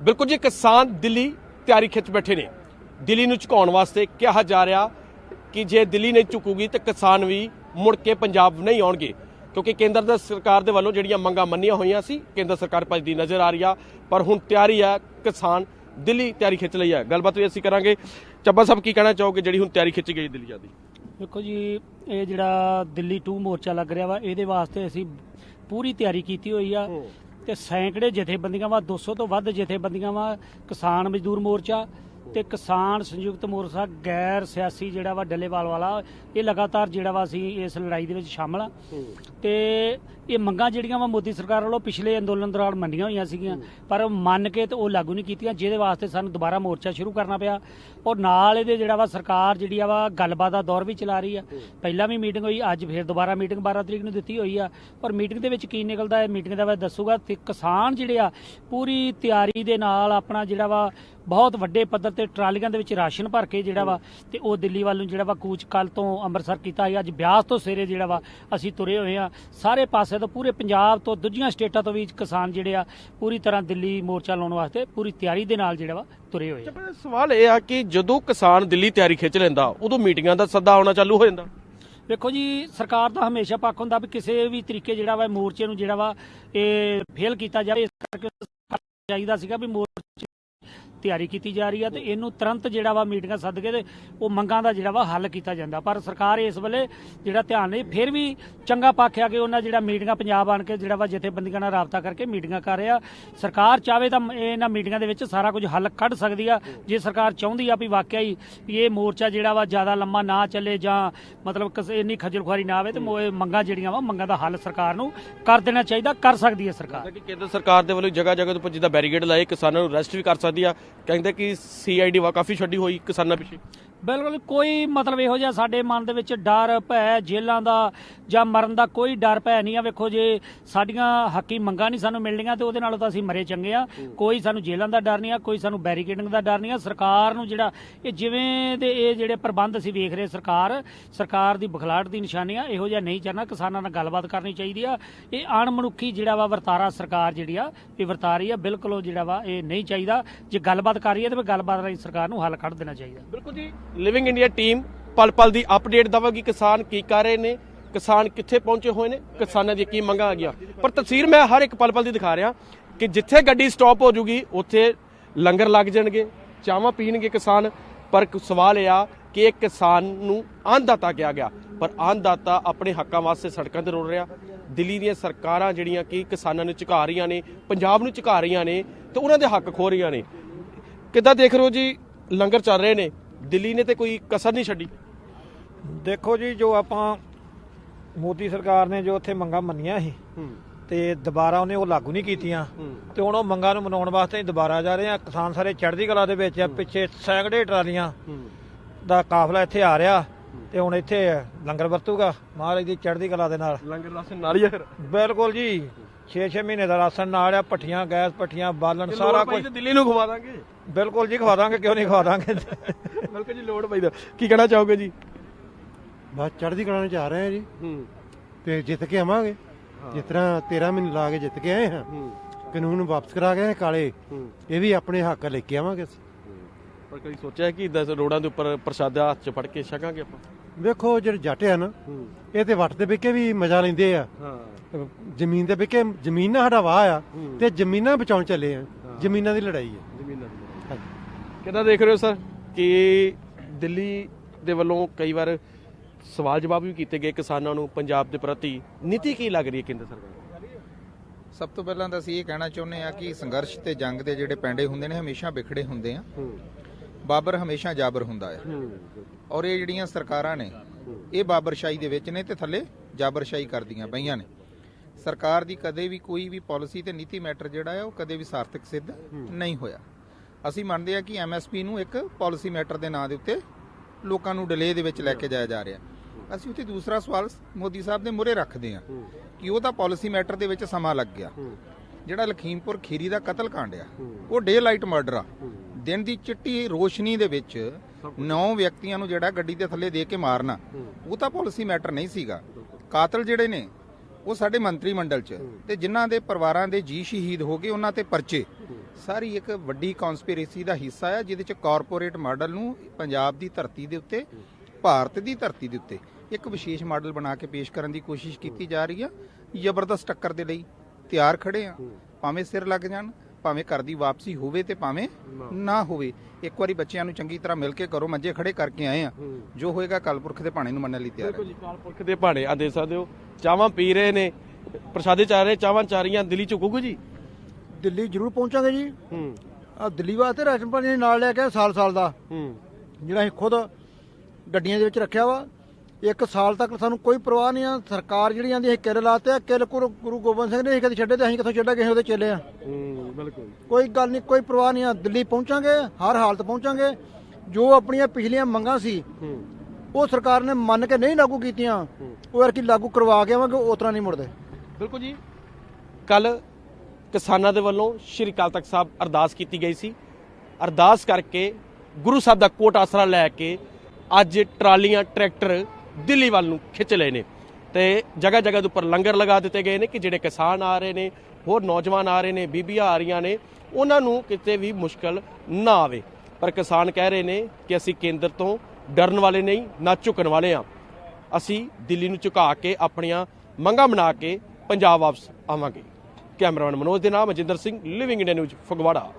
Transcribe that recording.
ਬਿਲਕੁਲ ਜੀ ਕਿਸਾਨ ਦਿੱਲੀ ਤਿਆਰੀ ਖਿੱਚ ਬੈਠੇ ਨੇ। ਦਿੱਲੀ ਨੂੰ ਝੁਕਾਉਣ ਵਾਸਤੇ ਕਿਹਾ ਜਾ ਰਿਹਾ ਕਿ ਜੇ ਦਿੱਲੀ ਨਹੀਂ ਝੁਕੂਗੀ ਤਾਂ ਕਿਸਾਨ ਵੀ ਮੁੜ ਕੇ ਪੰਜਾਬ ਨਹੀਂ ਆਉਣਗੇ। ਕਿਉਂਕਿ ਕੇਂਦਰ ਦਾ ਸਰਕਾਰ ਦੇ ਵੱਲੋਂ ਜਿਹੜੀਆਂ ਮੰਗਾਂ ਮੰਨੀਆਂ ਹੋਈਆਂ ਸੀ ਕੇਂਦਰ ਸਰਕਾਰ ਭੱਜਦੀ ਨਜ਼ਰ ਆ ਰਹੀ ਆ ਪਰ ਹੁਣ ਤਿਆਰੀ ਆ ਕਿਸਾਨ ਦਿੱਲੀ ਤਿਆਰੀ ਖਿੱਚ ਲਈ ਆ। ਗੱਲਬਾਤ ਵੀ ਅਸੀਂ ਕਰਾਂਗੇ। ਚੱਬਾ ਸਾਹਿਬ ਕੀ ਕਹਿਣਾ ਚਾਹੋਗੇ ਜਿਹੜੀ ਹੁਣ ਤਿਆਰੀ ਖਿੱਚੀ ਗਈ ਦਿੱਲੀ ਜਾਂਦੀ ਦੇਖੋ ਜੀ ਇਹ ਜਿਹੜਾ ਦਿੱਲੀ 2 ਮੋਰਚਾ ਲੱਗ ਰਿਹਾ ਵਾ ਇਹਦੇ ਵਾਸਤੇ ਅਸੀਂ ਪੂਰੀ ਤਿਆਰੀ ਕੀਤੀ ਹੋਈ ਆ। ਤੇ ਸੈਂਕੜੇ ਜਥੇਬੰਦੀਆਂ ਵਾ 200 ਤੋਂ ਵੱਧ ਜਥੇਬੰਦੀਆਂ ਵਾ ਕਿਸਾਨ ਮਜ਼ਦੂਰ ਮੋਰਚਾ ਤੇ ਕਿਸਾਨ ਸੰਯੁਕਤ ਮੋਰਚਾ ਗੈਰ ਸਿਆਸੀ ਜਿਹੜਾ ਵਾ ਡੱਲੇਵਾਲ ਵਾਲਾ ਇਹ ਲਗਾਤਾਰ ਜਿਹੜਾ ਵਾ ਅਸੀਂ ਇਸ ਲੜਾਈ ਦੇ ਵਿੱਚ ਸ਼ਾਮਲ ਆ। ਤੇ ਇਹ ਮੰਗਾਂ ਜਿਹੜੀਆਂ ਵਾ ਮੋਦੀ ਸਰਕਾਰ ਵੱਲੋਂ ਪਿਛਲੇ ਅੰਦੋਲਨ ਦੌਰਾਨ ਮੰਨੀਆਂ ਹੋਈਆਂ ਸੀਗੀਆਂ ਪਰ ਮੰਨ ਕੇ ਤੇ ਉਹ ਲਾਗੂ ਨਹੀਂ ਕੀਤੀਆਂ ਜਿਹਦੇ ਵਾਸਤੇ ਸਾਨੂੰ ਦੁਬਾਰਾ ਮੋਰਚਾ ਸ਼ੁਰੂ ਕਰਨਾ ਪਿਆ। ਔਰ ਨਾਲ ਇਹਦੇ ਜਿਹੜਾ ਵਾ ਸਰਕਾਰ ਜਿਹੜੀ ਆ ਵਾ ਗੱਲਬਾਤ ਦਾ ਦੌਰ ਵੀ ਚਲਾ ਰਹੀ ਆ। ਪਹਿਲਾਂ ਵੀ ਮੀਟਿੰਗ ਹੋਈ ਅੱਜ ਫੇਰ ਦੁਬਾਰਾ ਮੀਟਿੰਗ 12 ਤਰੀਕ ਨੂੰ ਦਿੱਤੀ ਹੋਈ ਆ। ਔਰ ਮੀਟਿੰਗ ਦੇ ਵਿੱਚ ਕੀ ਨਿਕਲਦਾ ਹੈ ਮੀਟਿੰਗ ਦਾ ਵਾ ਦੱਸੂਗਾ ਤੇ ਕਿਸਾਨ ਜਿਹੜੇ ਆ ਪੂਰੀ ਤਿਆਰੀ ਦੇ ਨਾਲ ਆਪਣਾ ਜਿਹੜਾ ਵਾ ਬਹੁਤ ਵੱਡੇ ਪੱਧਰ ਤੇ ਟਰਾਲੀਆਂ ਦੇ ਵਿੱਚ ਰਾਸ਼ਨ ਭਰ ਕੇ ਜਿਹੜਾ ਵਾ ਤੇ ਉਹ ਦਿੱਲੀ ਵੱਲ ਨੂੰ ਜਿਹੜਾ ਵਾ ਕੂਚ ਕੱਲ ਤੋਂ ਅੰਮ੍ਰਿਤਸਰ ਕੀਤਾ ਹੈ ਅੱਜ ਬਿਆਸ ਤੋਂ ਸਵੇਰੇ ਜਿਹੜਾ ਵਾ ਅਸੀਂ ਤੁਰੇ ਹੋਏ ਆ ਸਾਰੇ ਪਾਸੇ ਤੋਂ ਪੂਰੇ ਪੰਜਾਬ ਤੋਂ ਦੂਜੀਆਂ ਸਟੇਟਾਂ ਤੋਂ ਵੀ ਕਿਸਾਨ ਜਿਹੜੇ ਆ ਪੂਰੀ ਤਰ੍ਹਾਂ ਦਿੱਲੀ ਮੋਰਚਾ ਲਾਉਣ ਵਾਸਤੇ ਪੂਰੀ ਤਿਆਰੀ ਦੇ ਨਾਲ ਜਿਹੜਾ ਵਾ ਤੁਰੇ ਹੋਏ ਆ। ਸਵਾਲ ਇਹ ਆ ਕਿ ਜਦੋਂ ਕਿਸਾਨ ਦਿੱਲੀ ਤਿਆਰੀ ਖਿੱਚ ਲੈਂਦਾ ਉਦੋਂ ਮੀਟਿੰਗਾਂ ਦਾ ਸੱਦਾ ਆਉਣਾ ਚਾਲੂ ਹੋ ਜਾਂਦਾ? ਵੇਖੋ ਜੀ ਸਰਕਾਰ ਦਾ ਹਮੇਸ਼ਾ ਪੱਖ ਹੁੰਦਾ ਵੀ ਕਿਸੇ ਵੀ ਤਰੀਕੇ ਜਿਹੜਾ ਵਾ ਮੋਰਚੇ ਨੂੰ ਜਿਹੜਾ ਵਾ ਇਹ ਫੇਲ ਕੀਤਾ ਜਾਵੇ ਇਸ ਕਰਕੇ ਚਾਹੀਦਾ ਸੀਗਾ ਵੀ ਮੋਰਚੇ ਤਿਆਰੀ ਕੀਤੀ ਜਾ ਰਹੀ ਆ ਤੇ ਇਹਨੂੰ ਤੁਰੰਤ ਜਿਹੜਾ ਵਾ ਮੀਟਿੰਗਾਂ ਸੱਦ ਕੇ ਤੇ ਉਹ ਮੰਗਾਂ ਦਾ ਜਿਹੜਾ ਵਾ ਹੱਲ ਕੀਤਾ ਜਾਂਦਾ। ਪਰ ਸਰਕਾਰ ਇਸ ਵੇਲੇ ਜਿਹੜਾ ਧਿਆਨ ਨਹੀਂ, ਫਿਰ ਵੀ ਚੰਗਾ ਪੱਖ ਆ ਕਿ ਉਹਨਾਂ ਜਿਹੜਾ ਮੀਟਿੰਗਾਂ ਪੰਜਾਬ ਆਣ ਕੇ ਜਿਹੜਾ ਵਾ ਜਥੇਬੰਦੀਆਂ ਨਾਲ ਰਾਬਤਾ ਕਰਕੇ ਮੀਟਿੰਗਾਂ ਕਰ ਰਿਹਾ। ਸਰਕਾਰ ਚਾਵੇ ਤਾਂ ਇਹਨਾਂ ਮੀਟਿੰਗਾਂ ਦੇ ਵਿੱਚ ਸਾਰਾ ਕੁਝ ਹੱਲ ਕੱਢ ਸਕਦੀ ਆ। ਜੇ ਸਰਕਾਰ ਚਾਹੁੰਦੀ ਆ ਵੀ ਵਾਕਿਆ ਹੀ ਵੀ ਇਹ ਮੋਰਚਾ ਜਿਹੜਾ ਵਾ ਜ਼ਿਆਦਾ ਲੰਮਾ ਨਾ ਚੱਲੇ ਜਾਂ ਮਤਲਬ ਕਿਸੇ ਇੰਨੀ ਖੱਜਲ ਖੁਆਰੀ ਨਾ ਆਵੇ ਤੇ ਮੋ- ਇਹ ਮੰਗਾਂ ਜਿਹੜੀਆਂ ਵਾ ਮੰਗਾਂ ਦਾ ਹੱਲ ਸਰਕਾਰ ਨੂੰ ਕਰ ਦੇਣਾ ਚਾਹੀਦਾ, ਕਰ ਸਕਦੀ ਹੈ ਸਰਕਾਰ। ਕਿ ਕੇਂਦਰ ਸਰਕਾਰ ਦੇ ਵੱਲੋਂ ਜਗ੍ਹਾ ਜਗ੍ਹਾ ਤੋਂ ਜਿੱਦਾਂ ਬੈਰੀਗੇਡ ਲਾਏ, ਕਿਸਾਨਾਂ ਨੂੰ ਰੈਸਟ ਵੀ ਕਰ ਸਕਦੀ ਆ। ਕਹਿੰਦੇ ਕਿ ਸੀਆਈਡੀ ਵਾ ਕਾਫੀ ਛੱਡੀ ਹੋਈ ਕਿਸਾਨਾਂ ਪਿੱਛੇ। ਬਿਲਕੁਲ ਕੋਈ ਮਤਲਬ ਇਹੋ ਜਿਹਾ ਸਾਡੇ ਮਨ ਦੇ ਵਿੱਚ ਡਰ ਭੈ ਜੇਲਾਂ ਦਾ ਜਾਂ ਮਰਨ ਦਾ ਕੋਈ ਡਰ ਭੈ ਨਹੀਂ ਆ। ਵੇਖੋ ਜੇ ਸਾਡੀਆਂ ਹੱਕੀ ਮੰਗਾਂ ਨਹੀਂ ਸਾਨੂੰ ਮਿਲਣੀਆਂ ਤੇ ਉਹਦੇ ਨਾਲੋਂ ਤਾਂ ਅਸੀਂ ਮਰੇ ਚੰਗੇ ਆ। ਕੋਈ ਸਾਨੂੰ ਜੇਲਾਂ ਦਾ ਡਰ ਨਹੀਂ ਆ ਕੋਈ ਸਾਨੂੰ ਬੈਰੀਕੇਡਿੰਗ ਦਾ ਡਰ ਨਹੀਂ ਆ। ਸਰਕਾਰ ਨੂੰ ਜਿਹੜਾ ਇਹ ਜਿਵੇਂ ਦੇ ਇਹ ਜਿਹੜੇ ਪ੍ਰਬੰਧ ਅਸੀਂ ਵੇਖ ਰਹੇ ਸਰਕਾਰ ਸਰਕਾਰ ਦੀ ਬਖਲਾਟ ਦੀ ਨਿਸ਼ਾਨੀ ਆ। ਇਹੋ ਜਿਹਾ ਨਹੀਂ ਚੱਲਣਾ ਕਿਸਾਨਾਂ ਨਾਲ ਗੱਲਬਾਤ ਕਰਨੀ ਚਾਹੀਦੀ ਆ। ਇਹ ਅਣਮਨੁੱਖੀ ਜਿਹੜਾ ਵਾ ਵਰਤਾਰਾ ਸਰਕਾਰ ਜਿਹੜੀ ਆ ਇਹ ਵਰਤਾ ਰਹੀ ਆ। ਬਿਲਕੁਲ ਉਹ ਜਿਹੜਾ ਵਾ ਇਹ ਨਹੀਂ ਚਾਹੀਦਾ। ਜੇ ਗੱਲਬਾਤ ਕਰ ਰਹੀ ਹੈ ਤੇ ਫਿਰ ਗੱਲਬਾਤ ਰਾਹੀਂ ਸਰਕਾਰ ਨੂੰ ਹੱਲ ਕੱਢ ਦੇਣਾ ਚਾਹੀਦਾ। ਬਿਲਕੁਲ ਜੀ। ਲਿਵਿੰਗ ਇੰਡੀਆ ਟੀਮ ਪਲ ਪਲ ਦੀ ਅਪਡੇਟ ਦਵਾਂਗੀ। ਕਿਸਾਨ ਕੀ ਕਰ ਰਹੇ ਨੇ? ਕਿਸਾਨ ਕਿੱਥੇ ਪਹੁੰਚੇ ਹੋਏ ਨੇ? ਕਿਸਾਨਾਂ ਦੀਆਂ ਕੀ ਮੰਗਾਂ ਆ ਗਈਆਂ? ਪਰ ਤਸਵੀਰ ਮੈਂ ਹਰ ਇੱਕ ਪਲ ਪਲ ਦੀ ਦਿਖਾ ਰਿਹਾ ਕਿ ਜਿੱਥੇ ਗੱਡੀ ਸਟਾਪ ਹੋ ਜੂਗੀ, ਉੱਥੇ ਲੰਗਰ ਲੱਗ ਜਾਣਗੇ ਚਾਹਾਂ ਪੀਣਗੇ ਕਿਸਾਨ। ਪਰ ਸਵਾਲ ਇਹ ਆ ਕਿ ਇਹ ਕਿਸਾਨ ਨੂੰ ਅੰਨਦਾਤਾ ਕਿਹਾ ਗਿਆ। ਪਰ ਅੰਨਦਾਤਾ ਆਪਣੇ ਹੱਕਾਂ ਵਾਸਤੇ ਸੜਕਾਂ ਤੇ ਰੋੜ ਰਿਹਾ। ਦਿੱਲੀ ਦੀਆਂ ਸਰਕਾਰਾਂ ਜਿਹੜੀਆਂ ਕਿ ਕਿਸਾਨਾਂ ਨੂੰ ਝੁਕਾ ਰਹੀਆਂ ਨੇ, ਪੰਜਾਬ ਨੂੰ ਝੁਕਾ ਰਹੀਆਂ ਨੇ, ਤੇ ਉਹਨਾਂ ਦੇ ਹੱਕ ਖੋ ਰਹੀਆਂ ਨੇ। ਕਿੱਦਾਂ ਦੇਖ ਰਹੇ ਹੋ ਜੀ? ਲੰਗਰ ਚੱਲ ਰਹੇ ਨੇ। ਦਿੱਲੀ ਨੇ ਤੇ ਕੋਈ ਕਸਰ ਨਹੀਂ ਛੱਡੀ? ਦੇਖੋ ਜੀ ਜੋ ਆਪਾਂ ਮੋਦੀ ਸਰਕਾਰ ਨੇ ਜੋ ਉੱਥੇ ਮੰਗਾਂ ਮੰਨੀਆਂ ਸੀ ਤੇ ਦੁਬਾਰਾ ਉਹਨੇ ਉਹ ਲਾਗੂ ਨਹੀਂ ਕੀਤੀਆਂ ਤੇ ਹੁਣ ਉਹ ਮੰਗਾਂ ਨੂੰ ਮਨਾਉਣ ਵਾਸਤੇ ਦੁਬਾਰਾ ਜਾ ਰਹੇ ਆ। ਕਿਸਾਨ ਸਾਰੇ ਚੜ੍ਹਦੀ ਕਲਾ ਦੇ ਵਿੱਚ ਆ ਪਿੱਛੇ ਸੈਂਕੜੇ ਟਰਾਲੀਆਂ ਦਾ ਕਾਫਲਾ ਇੱਥੇ ਆ ਰਿਹਾ ਤੇ ਹੁਣ ਇੱਥੇ ਲੰਗਰ ਵਰਤੂਗਾ ਮਹਾਰਾਜ ਦੀ ਚੜ੍ਹਦੀ ਕਲਾ ਦੇ ਨਾਲ। ਲੰਗਰ ਰਾਸ਼ਨ ਨਾਲ ਹੀ ਆ ਫਿਰ। ਬਿਲਕੁਲ ਜੀ 6-6 ਮਹੀਨੇ ਦਾ ਰਾਸ਼ਨ ਨਾਲ ਆ ਪੱਠੀਆਂ ਗੈਸ ਪੱਠੀਆਂ ਬਾਲਣ ਸਾਰਾ ਕੁਝ ਦਿੱਲੀ ਨੂੰ ਖਵਾ ਦਾਂਗੇ। ਬਿਲਕੁਲ ਜੀ ਖਵਾ ਦਾਂਗੇ ਕਿਉਂ ਨਹੀਂ ਖਵਾ ਦਾਂਗੇ? ਬਿਲਕੁਲ ਜੀ ਲੋੜ ਪਈ ਦਾ ਕੀ ਕਹਿਣਾ ਚਾਹੋਗੇ ਜੀ? ਬਸ ਚੜ੍ਹਦੀ ਕਲਾ ਨੂੰ ਜਾ ਰਹੇ ਆ ਜੀ। ਹੂੰ। ਤੇ ਜਿੱਤ ਕੇ ਆਵਾਂਗੇ। ਜਿਸ ਤਰ੍ਹਾਂ 13 ਮਹੀਨੇ ਲਾ ਕੇ ਜਿੱਤ ਕੇ ਆਏ ਹਾਂ। ਹੂੰ। ਕਾਨੂੰਨ ਵਾਪਸ ਕਰਾ ਆਏ ਕਾਲੇ। ਹੂੰ। ਇਹ ਵੀ ਆਪਣੇ ਹੱਕ ਲੈ ਕੇ ਆਵਾਂਗੇ ਪਰ ਕਦੀ ਸੋਚਿਆ ਕਿ ਇਦਾਂ ਰੋਡਾਂ ਦੇ ਉੱਪਰ ਪ੍ਰਸ਼ਾਦਾ ਹੱਥ 'ਚ ਫੜ ਕੇ ਛਕਾਂਗੇ ਆਪਾਂ? ਵੇਖੋ ਜਿਹੜੇ ਜੱਟ ਆ ਨਾ ਹੂੰ। ਇਹ ਤੇ ਵੱਟ ਦੇ ਵਿਕੇ ਵੀ ਮਜ਼ਾ ਲੈਂਦੇ ਆ। ਹਾਂ। ਜ਼ਮੀਨ ਦੇ ਵਿਕੇ ਜ਼ਮੀਨ ਨਾਲ ਸਾਡਾ ਵਾਹ ਆ। ਹੂੰ। ਤੇ ਜ਼ਮੀਨਾਂ ਬਚਾਉਣ ਚੱਲੇ ਆ। ਜ਼ਮੀਨਾਂ ਦੀ ਲੜਾਈ ਆ। ਜ਼ਮੀਨਾਂ ਦੀ। ਕਿੱਦਾਂ ਦੇਖ ਰਹੇ ਹੋ ਸਰ? ਕਿ ਦਿੱਲੀ ਦੇ ਵੱਲੋਂ ਕਈ ਵਾਰ ਸਵਾਲ ਜਵਾਬ ਵੀ ਕੀਤੇ ਗਏ ਕਿਸਾਨਾਂ ਨੂੰ ਪੰਜਾਬ ਦੇ ਪ੍ਰਤੀ। ਨੀਤੀ ਕੀ ਲੱਗ ਰਹੀ ਹੈ ਕੇਂਦਰ ਸਰਕਾਰ ਦੀ? ਸਭ ਤੋਂ ਪਹਿਲਾਂ ਤਾਂ ਅਸੀਂ ਇਹ ਕਹਿਣਾ ਚਾਹੁੰਦੇ ਆ ਕਿ ਸੰਘਰਸ਼ ਤੇ ਜੰਗ ਦੇ ਜਿਹੜੇ ਪੈਂਡੇ ਹੁੰਦੇ ਨੇ ਹਮੇਸ਼ਾ ਵਿਖੜੇ ਹੁੰਦੇ ਆ। ਬਾਬਰ ਹਮੇਸ਼ਾ ਜਾਬਰ ਹੁੰਦਾ ਹੂੰ। ਔਰ ਇਹ ਜਿਹੜੀਆਂ ਸਰਕਾਰਾਂ ਨੇ ਇਹ ਬਾਬਰਸ਼ਾਹੀ ਦੇ ਵਿੱਚ ਨੇ ਤੇ ਥੱਲੇ ਜਾਬਰਸ਼ਾਹੀ ਕਰਦੀਆਂ ਪਈਆਂ ਨੇ। ਸਰਕਾਰ ਦੀ ਕਦੇ ਵੀ ਕੋਈ ਵੀ ਪਾਲਿਸੀ ਤੇ ਨੀਤੀ ਮੈਟਰ ਜਿਹੜਾ ਹੈ ਉਹ ਕਦੇ ਵੀ ਸਾਰਥਕ ਸਿੱਧ ਨਹੀਂ ਹੋਇਆ। ਅਸੀਂ ਮੰਨਦੇ ਆ ਕਿ ਐਮਐਸਪੀ ਨੂੰ ਇੱਕ ਪਾਲਿਸੀ ਮੈਟਰ ਦੇ ਨਾਂ ਦੇ ਉੱਤੇ ਲੋਕਾਂ ਨੂੰ ਡਿਲੇ ਦੇ ਵਿੱਚ ਲੈ ਕੇ ਜਾਇਆ ਜਾ ਰਿਹਾ। ਅਸੀਂ ਉੱਥੇ ਦੂਸਰਾ ਸਵਾਲ ਮੋਦੀ ਸਾਹਿਬ ਦੇ ਮੂਹਰੇ ਰੱਖਦੇ ਆ ਕਿ ਉਹ ਤਾਂ ਪਾਲਿਸੀ ਮੈਟਰ ਦੇ ਵਿੱਚ ਸਮਾਂ ਲੱਗ ਗਿਆ। ਜਿਹੜਾ ਲਖੀਮਪੁਰ ਖੀਰੀ ਦਾ ਕਤਲ ਕਾਂਡ ਆ ਉਹ ਡੇ ਲਾਈਟ ਮਰਡਰ ਆ ਦਿਨ ਦੀ ਚਿੱਟੀ ਰੋਸ਼ਨੀ ਦੇ ਵਿੱਚ ਨੌ ਵਿਅਕਤੀਆਂ ਨੂੰ ਜਿਹੜਾ ਗੱਡੀ ਦੇ ਥੱਲੇ ਦੇ ਕੇ ਮਾਰਨਾ ਉਹ ਤਾਂ ਪਾਲਿਸੀ ਮੈਟਰ ਨਹੀਂ ਸੀਗਾ। ਕਾਤਲ ਜਿਹੜੇ ਨੇ ਉਹ ਸਾਡੇ ਮੰਤਰੀ ਮੰਡਲ 'ਚ ਤੇ ਜਿਨ੍ਹਾਂ ਦੇ ਪਰਿਵਾਰਾਂ ਦੇ ਜੀ ਸ਼ਹੀਦ ਹੋ ਗਏ ਉਹਨਾਂ ਤੇ ਪਰਚੇ। ਸਾਰੀ ਇੱਕ ਵੱਡੀ ਕਨਸਪੀਰੇਸੀ ਦਾ ਹਿੱਸਾ ਹੈ ਜਿਹਦੇ ਚ ਕਾਰਪੋਰੇਟ ਮਾਡਲ ਨੂੰ ਪੰਜਾਬ ਦੀ ਧਰਤੀ ਦੇ ਉੱਤੇ, ਭਾਰਤ ਦੀ ਧਰਤੀ ਦੇ ਉੱਤੇ ਇੱਕ ਵਿਸ਼ੇਸ਼ ਮਾਡਲ ਬਣਾ ਕੇ ਪੇਸ਼ ਕਰਨ ਦੀ ਕੋਸ਼ਿਸ਼ ਕੀਤੀ ਜਾ ਰਹੀ ਆ। ਜ਼ਬਰਦਸਤ ਟੱਕਰ ਦੇ ਲਈ ਤਿਆਰ ਖੜੇ ਆ। ਭਾਵੇਂ ਸਿਰ ਲੱਗ ਜਾਣ, ਭਾਵੇਂ ਘਰ ਦੀ ਵਾਪਸੀ ਹੋਵੇ ਤੇ ਭਾਵੇਂ ਨਾ ਹੋਵੇ। ਇੱਕ ਵਾਰੀ ਬੱਚਿਆਂ ਨੂੰ ਚੰਗੀ ਤਰ੍ਹਾਂ ਮਿਲ ਕੇ ਘਰੋਂ ਮੰਜੇ ਖੜੇ ਕਰਕੇ ਆਏ ਆ। ਜੋ ਹੋਏਗਾ ਕਲਪੁਰਖ ਦੇ ਭਾਣੇ ਨੂੰ ਮੰਨਣ ਲਈ ਤਿਆਰ ਹੈ ਜੀ ਕਾਲ ਦੇ ਭਾਣੇ ਆ ਦੇ ਸਕਦੇ ਹੋ। ਚਾਵਾਂ ਪੀ ਰਹੇ ਨੇ, ਪ੍ਰਸ਼ਾਦੇ ਚਾ ਰਹੇ ਚਾਵਾਂ ਚਾਰੀਆਂ ਦਿੱਲੀ ਝੁਕੂਗੀ ਜੀ? ਦਿੱਲੀ ਜ਼ਰੂਰ ਪਹੁੰਚਾਂਗੇ ਜੀ। ਹੂੰ। ਆ ਦਿੱਲੀ ਵਾਸਤੇ ਰਾਸ਼ਨ ਪਾਣੀ ਨਾਲ ਲੈ ਕੇ ਸਾਲ ਸਾਲ ਦਾ। ਹੂੰ। ਜਿਹੜਾ ਅਸੀਂ ਖੁਦ ਗੱਡੀਆਂ ਦੇ ਵਿੱਚ ਰੱਖਿਆ ਵਾ। ਇੱਕ ਸਾਲ ਤੱਕ ਸਾਨੂੰ ਕੋਈ ਪਰਵਾਹ ਨਹੀਂ ਆ। ਸਰਕਾਰ ਜਿਹੜੀ ਆਂਦੀ ਹੈ ਕਿੱਲ ਲਾਤੇ ਆ। ਕਿੱਲ ਗੁਰੂ ਗੁਰੂ ਗੋਬਿੰਦ ਸਿੰਘ ਨੇ ਅਸੀਂ ਕਦੇ ਛੱਡੇ ਤੇ ਅਸੀਂ ਕਿੱਥੋਂ ਛੱਡਾਂਗੇ ਅਸੀਂ ਉਹਦੇ ਚੇਲੇ ਆ। ਹੂੰ ਬਿਲਕੁਲ। ਕੋਈ ਗੱਲ ਨਹੀਂ ਕੋਈ ਪਰਵਾਹ ਨਹੀਂ ਆ। ਦਿੱਲੀ ਪਹੁੰਚਾਂਗੇ ਹਰ ਹਾਲਤ ਪਹੁੰਚਾਂਗੇ। ਜੋ ਆਪਣੀਆਂ ਪਿਛਲੀਆਂ ਮੰਗਾਂ ਸੀ ਉਹ ਸਰਕਾਰ ਨੇ ਮੰਨ ਕੇ ਨਹੀਂ ਲਾਗੂ ਕੀਤੀਆਂ। ਉਹ ਯਾਰ ਕੀ ਲਾਗੂ ਕਰਵਾ ਕੇ ਆਵਾਂਗੇ ਉਸ ਤਰ੍ਹਾਂ ਨਹੀਂ ਮੁੜਦੇ। ਬਿਲਕੁਲ ਜੀ। ਕੱਲ ਕਿਸਾਨਾਂ ਦੇ ਵੱਲੋਂ ਸ਼੍ਰੀ ਅਕਾਲ ਤਖਤ ਸਾਹਿਬ ਅਰਦਾਸ ਕੀਤੀ ਗਈ ਸੀ। ਅਰਦਾਸ ਕਰਕੇ ਗੁਰੂ ਸਾਹਿਬ ਦਾ ਕੋਟ ਆਸਰਾ ਲੈ ਕੇ ਅੱਜ ਟਰਾਲੀਆਂ, ਟਰੈਕਟਰ ਦਿੱਲੀ ਵੱਲ ਨੂੰ ਖਿੱਚ ਲਏ ਨੇ ਤੇ ਜਗ੍ਹਾ ਜਗ੍ਹਾ ਦੇ ਉੱਪਰ ਲੰਗਰ ਲਗਾ ਦਿੱਤੇ ਗਏ ਨੇ ਕਿ ਜਿਹੜੇ ਕਿਸਾਨ ਆ ਰਹੇ ਨੇ, ਹੋਰ ਨੌਜਵਾਨ ਆ ਰਹੇ ਨੇ, ਬੀਬੀਆਂ ਆ ਰਹੀਆਂ ਨੇ, ਉਹਨਾਂ ਨੂੰ ਕਿਤੇ ਵੀ ਮੁਸ਼ਕਲ ਨਾ ਆਵੇ। ਪਰ ਕਿਸਾਨ ਕਹਿ ਰਹੇ ਨੇ ਕਿ ਅਸੀਂ ਕੇਂਦਰ ਤੋਂ ਡਰਨ ਵਾਲੇ ਨਹੀਂ, ਨਾ ਝੁਕਣ ਵਾਲੇ ਆ ਅਸੀਂ ਦਿੱਲੀ ਨੂੰ ਝੁਕਾ ਕੇ ਆਪਣੀਆਂ ਮੰਗਾਂ ਬਣਾ ਕੇ ਪੰਜਾਬ ਵਾਪਸ ਆਵਾਂਗੇ। ਕੈਮਰਾਮੈਨ ਮਨੋਜ ਦੇ ਨਾਮ Ajinder Singh living India news Phagwara.